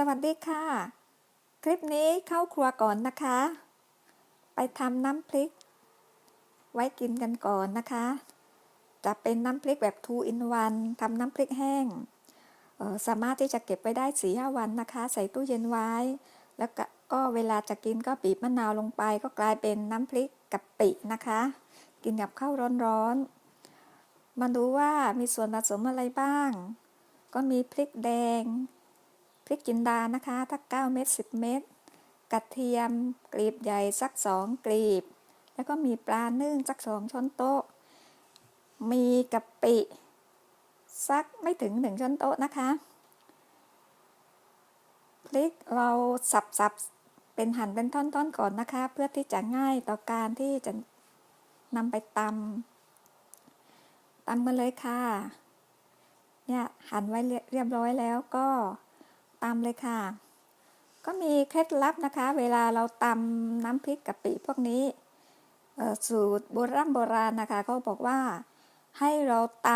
สวัสดีค่ะ คลิปนี้เข้าครัวก่อนนะคะ ไปทำน้ำพริก ไว้กินกันก่อนนะคะ จะเป็นน้ำพริกแบบ 2 in 1ทำน้ำพริกแห้งออสามารถที่จะเก็บไว้ได้4ีห้าวันนะคะ ใส่ตู้เย็นไว้ แล้วกก็เวลาจะกินก็บีบมะนาวลงไป ก็กลายเป็นน้ำพริกกะปินะคะ กินกับข้าวร้อนๆ มาดูว่ามีส่วนผสมอะไรบ้าง ก็มีพริกแดง พริกจินดานะคะถ้า9เม็ด10 เม็ดกระเทียมกลีบใหญ่สัก 2 กลีบ แล้วก็มีปลานึ่งสัก 2 ช้อนโต๊ะ มีกะปิสักไม่ถึง 1 ช้อนโต๊ะนะคะพริกเราสับๆเป็นหั่นเป็นท่อนๆก่อนนะคะ เพื่อที่จะง่ายต่อการที่จะนำไปตำตำมาเลยค่ะ เนี่ยหั่นไว้เรียบร้อยแล้วก็ ตำเลยค่ะ ก็มีเคล็ดลับนะคะ เวลาเราตำน้ำพริกกะปิพวกนี้สูตรโบราณโบราณนะคะก็บอกว่าให้เราต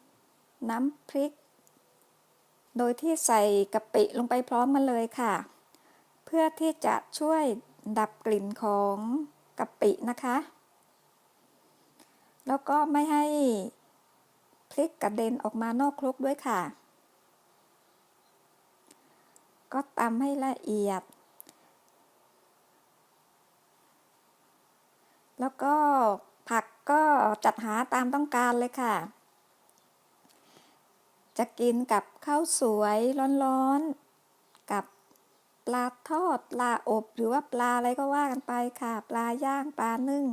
ำน้ำพริก โดยที่ใส่กะปิลงไปพร้อมกันเลยค่ะ เพื่อที่จะช่วยดับกลิ่นของกะปินะคะ แล้วก็ไม่ให้พริกกระเด็นออกมานอกครกด้วยค่ะ ก็ตำให้ละเอียด แล้วก็ผักก็จัดหาตามต้องการเลยค่ะ จะกินกับข้าวสวยร้อนๆ กับปลาทอดปลาอบหรือว่าปลาอะไรก็ว่ากันไปค่ะ ปลาย่างปลานึ่ง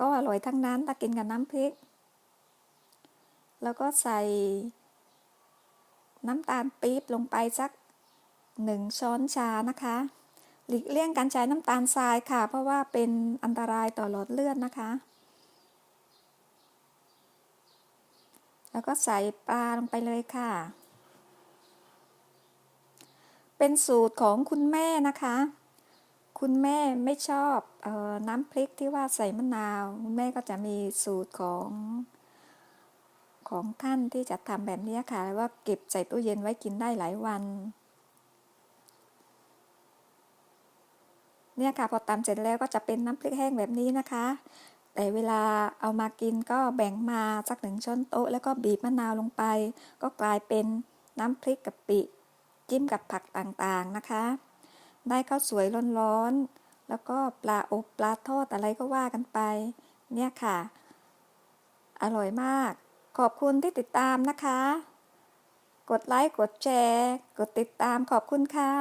ก็อร่อยทั้งนั้นถ้ากินกับน้ำพริก แล้วก็ใส่น้ำตาลปี๊บลงไปสัก หนึ่งช้อนชานะคะ หลีกเลี่ยงการใช้น้ำตาลทรายค่ะ เพราะว่าเป็นอันตรายต่อหลอดเลือดนะคะ แล้วก็ใส่ปลาลงไปเลยค่ะ เป็นสูตรของคุณแม่นะคะ คุณแม่ไม่ชอบออน้ำพริกที่ว่าใส่มะนาว คุณแม่ก็จะมีสูตรของของท่านที่จะทำแบบนี้ค่ะ ว่าเก็บใส่ตู้เย็นไว้กินได้หลายวัน เนี่ยค่ะพอตำเสร็จแล้วก็จะเป็นน้ำพริกแห้งแบบนี้นะคะ แต่เวลาเอามากินก็แบ่งมาสักหนึ่งช้อนโต๊ะแล้วก็บีบมะนาวลงไป ก็กลายเป็นน้ำพริกกะปิจิ้มกับผักต่างๆนะคะ ได้ข้าวสวยร้อนๆแล้วก็ปลาอบปลาทอดอะไรก็ว่ากันไป เนี่ยค่ะ อร่อยมาก ขอบคุณที่ติดตามนะคะ กดไลค์กดแชร์ กดติดตามขอบคุณค่ะ